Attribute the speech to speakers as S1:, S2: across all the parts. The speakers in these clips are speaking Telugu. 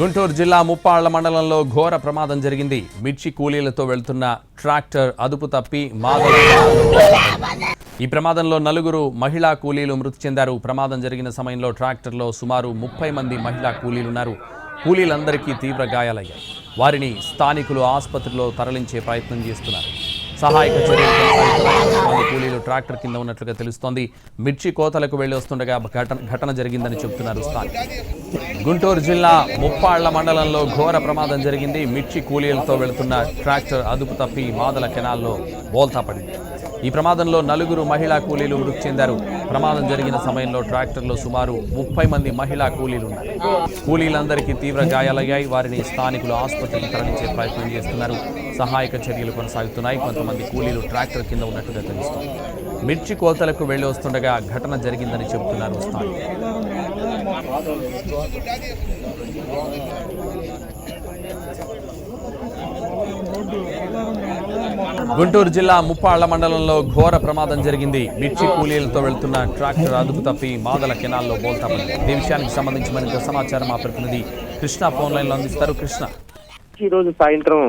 S1: గుంటూరు జిల్లా ముప్పాళ్ళ మండలంలో ఘోర ప్రమాదం జరిగింది. మిర్చి కూలీలతో వెళ్తున్న ట్రాక్టర్ అదుపు తప్పి మాధవ ఈ ప్రమాదంలో నలుగురు మహిళా కూలీలు మృతి చెందారు. ప్రమాదం జరిగిన సమయంలో ట్రాక్టర్లో సుమారు ముప్పై మంది మహిళా కూలీలున్నారు. కూలీలందరికీ తీవ్ర గాయాలయ్యాయి. వారిని స్థానికులు ఆసుపత్రిలో తరలించే ప్రయత్నం చేస్తున్నారు. సహాయక చర్యలు కొనసాగుతున్నాయి. కూలీలు ట్రాక్టర్ కింద ఉన్నట్లుగా తెలుస్తోంది. మిర్చి కోతలకు వెళ్ళి వస్తుండగా ఘటన ఘటన జరిగిందని చెబుతున్నారు స్థానికులు. గుంటూరు జిల్లా ముప్పాళ్ళ మండలంలో ఘోర ప్రమాదం జరిగింది. మిర్చి కూలీలతో వెళుతున్న ట్రాక్టర్ అదుపు తప్పి మాదల కెనాల్లో బోల్తా పడింది. ఈ ప్రమాదంలో నలుగురు మహిళా కూలీలు మృతి చెందారు. ప్రమాదం జరిగిన సమయంలో ట్రాక్టర్లో సుమారు ముప్పై మంది మహిళా కూలీలు ఉన్నారు. కూలీలందరికీ తీవ్ర గాయాలయ్యాయి. వారిని స్థానికులు ఆసుపత్రికి తరలించే ప్రయత్నం చేస్తున్నారు. సహాయక చర్యలు కొనసాగుతున్నాయి. కొంతమంది కూలీలు ట్రాక్టర్ కింద ఉన్నట్టుగా తెలుస్తోంది. మిర్చి కోతలకు వెళ్ళి వస్తుండగా ఘటన జరిగిందని చెబుతున్నారు స్థానికులు. గుంటూరు జిల్లా ముప్పాళ్ళ మండలంలో ఘోర ప్రమాదం జరిగింది. మిర్చి కూలీలతో వెళ్తున్న ట్రాక్టర్ అదుపు తప్పి మాదల కెనాల్లో బోల్తామని ఈ విషయానికి సంబంధించి మరింత సమాచారం మా ప్రతినిధి కృష్ణ ఫోన్ లైన్లో అందిస్తారు. కృష్ణ.
S2: ఈ రోజు సాయంత్రం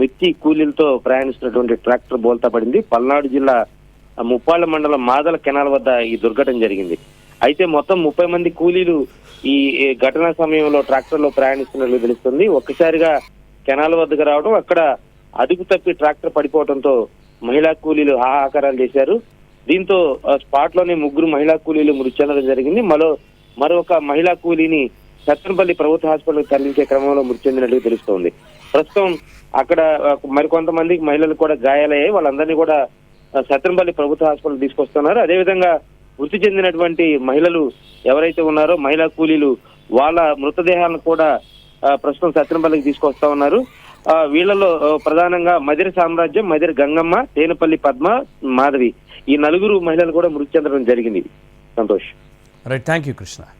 S2: మిర్చి కూలీలతో ప్రయాణిస్తున్నటువంటి ట్రాక్టర్ బోల్తా పడింది. పల్నాడు జిల్లా ముప్పాళ్ళ మండలం మాదల కెనాల్ వద్ద ఈ దుర్ఘటన జరిగింది. అయితే మొత్తం ముప్పై మంది కూలీలు ఈ ఈ ఘటన సమయంలో ట్రాక్టర్లో ప్రయాణిస్తున్నట్లు తెలుస్తుంది. ఒక్కసారిగా కెనాల్ వద్దకు రావడం అక్కడ అదుపు తప్పి ట్రాక్టర్ పడిపోవడంతో మహిళా కూలీలు హాహాకారాలు చేశారు. దీంతో స్పాట్లోనే ముగ్గురు మహిళా కూలీలు మృతి చెందడం జరిగింది. మరో మరొక మహిళా కూలీని సత్తెనపల్లి ప్రభుత్వ హాస్పిటల్కి తరలించే క్రమంలో మృతి చెందినట్లు తెలుస్తోంది. ప్రస్తుతం అక్కడ మరికొంతమంది మహిళలు కూడా గాయాలయ్యాయి. వాళ్ళందరినీ కూడా సత్రంపల్లి ప్రభుత్వ హాస్పిటల్ తీసుకొస్తున్నారు. అదేవిధంగా మృతి చెందినటువంటి మహిళలు ఎవరైతే ఉన్నారో మహిళా కూలీలు వాళ్ళ మృతదేహాలను కూడా ప్రస్తుతం సత్రంపల్లికి తీసుకొస్తా ఉన్నారు. వీళ్ళలో ప్రధానంగా మదిరి సామ్రాజ్యం మదిరి గంగమ్మ తేనపల్లి పద్మ మాధవి. ఈ నలుగురు మహిళలు కూడా మృతి చెందడం జరిగింది. Santosh.
S1: Right thank you Krishna